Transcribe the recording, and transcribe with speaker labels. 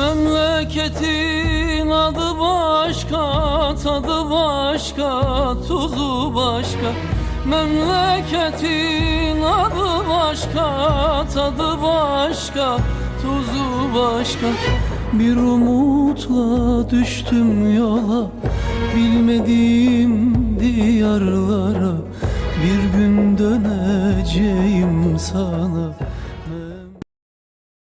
Speaker 1: Memleketin adı başka, tadı başka, tuzu başka. Memleketin adı başka, tadı başka, tuzu başka. Bir umutla düştüm yola, bilmediğim diyarlara. Bir gün döneceğim sana.